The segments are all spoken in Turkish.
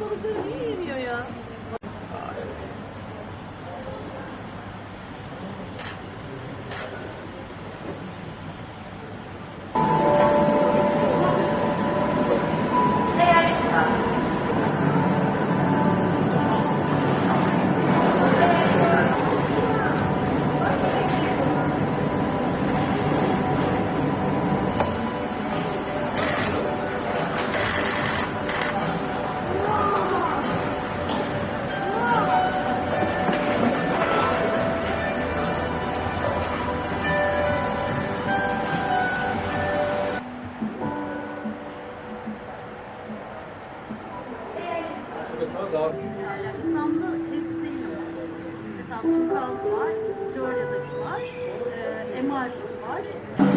balıkları niye yemiyor ya? Yani İstanbul'da hepsi değil ama. Mesela Turkuaz var, Florya'daki var, e, MR var.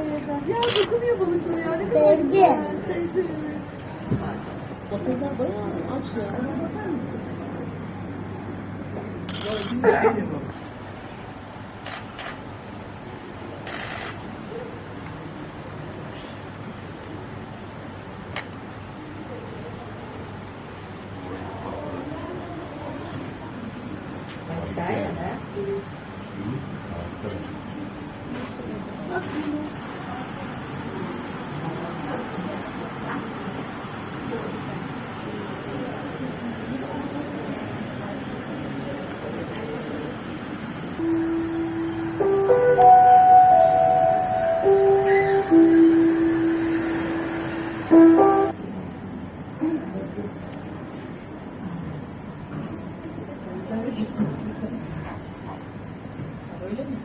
Ya dokunuyor balıklara ya. Ne kadar Sevgi. güzel, Sevgi. Kızlar bayağı aç ya. Ona bakar mısın? Öyle mi istiyorsun? E,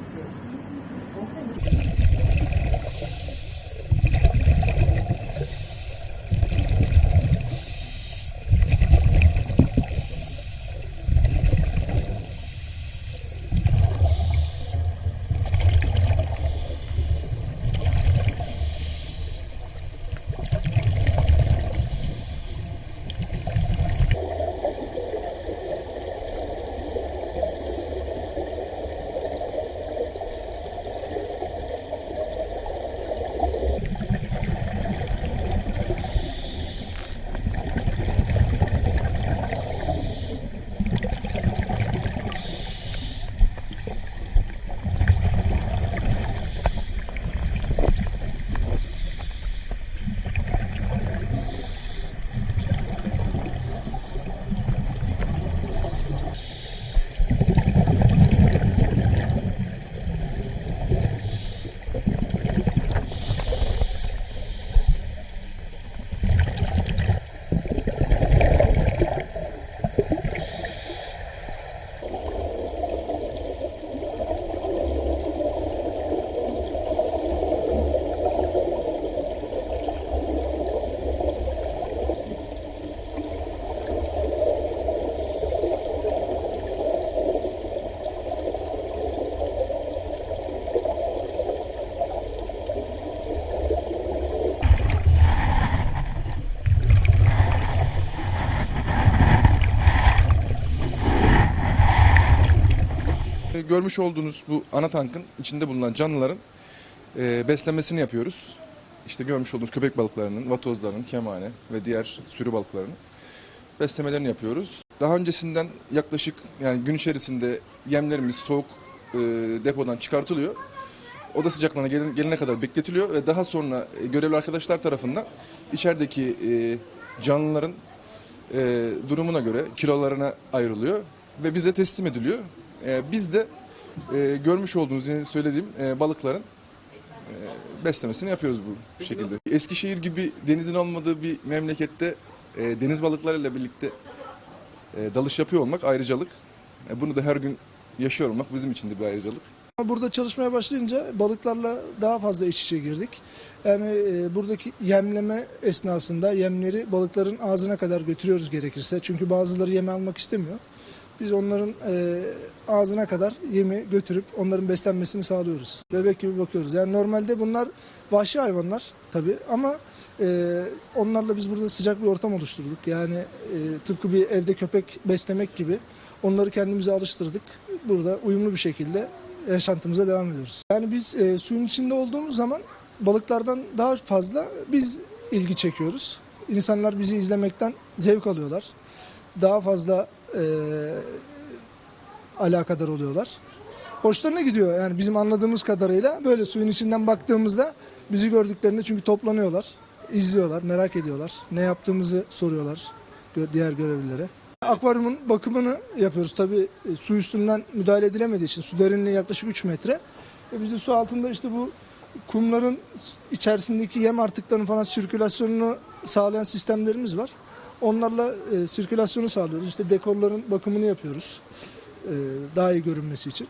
Görmüş olduğunuz bu ana tankın içinde bulunan canlıların e, beslenmesini yapıyoruz. İşte görmüş olduğunuz köpek balıklarının, vatozların, kemane ve diğer sürü balıklarının beslemelerini yapıyoruz. Daha öncesinden yaklaşık yani gün içerisinde yemlerimiz soğuk e, depodan çıkartılıyor. Oda sıcaklığına gelene, kadar bekletiliyor ve daha sonra e, görevli arkadaşlar tarafından içerideki e, canlıların e, durumuna göre kilolarına ayrılıyor ve bize teslim ediliyor. E, biz de e, görmüş olduğunuz yine söylediğim e, balıkların e, beslemesini yapıyoruz bu şekilde. Eskişehir gibi denizin olmadığı bir memlekette e, deniz balıklarıyla birlikte e, dalış yapıyor olmak ayrıcalık. E, bunu da her gün yaşıyor olmak bizim için de bir ayrıcalık. Burada çalışmaya başlayınca balıklarla daha fazla iç içe girdik. Yani e, buradaki yemleme esnasında yemleri balıkların ağzına kadar götürüyoruz gerekirse. Çünkü bazıları yeme almak istemiyor. Biz onların e, ağzına kadar yemi götürüp onların beslenmesini sağlıyoruz. Bebek gibi bakıyoruz. Yani normalde bunlar vahşi hayvanlar tabii ama e, onlarla biz burada sıcak bir ortam oluşturduk. Yani e, tıpkı bir evde köpek beslemek gibi onları kendimize alıştırdık. Burada uyumlu bir şekilde yaşantımıza devam ediyoruz. Yani biz e, suyun içinde olduğumuz zaman balıklardan daha fazla biz ilgi çekiyoruz. İnsanlar bizi izlemekten zevk alıyorlar. Daha fazla e, alakadar oluyorlar. Hoşlarına gidiyor yani bizim anladığımız kadarıyla böyle suyun içinden baktığımızda bizi gördüklerinde çünkü toplanıyorlar, izliyorlar, merak ediyorlar. Ne yaptığımızı soruyorlar diğer görevlilere. Akvaryumun bakımını yapıyoruz. Tabii e, su üstünden müdahale edilemediği için su derinliği yaklaşık 3 metre. E biz de su altında işte bu kumların içerisindeki yem artıklarının falan sirkülasyonunu sağlayan sistemlerimiz var. Onlarla e, sirkülasyonu sağlıyoruz. İşte dekorların bakımını yapıyoruz. E, daha iyi görünmesi için.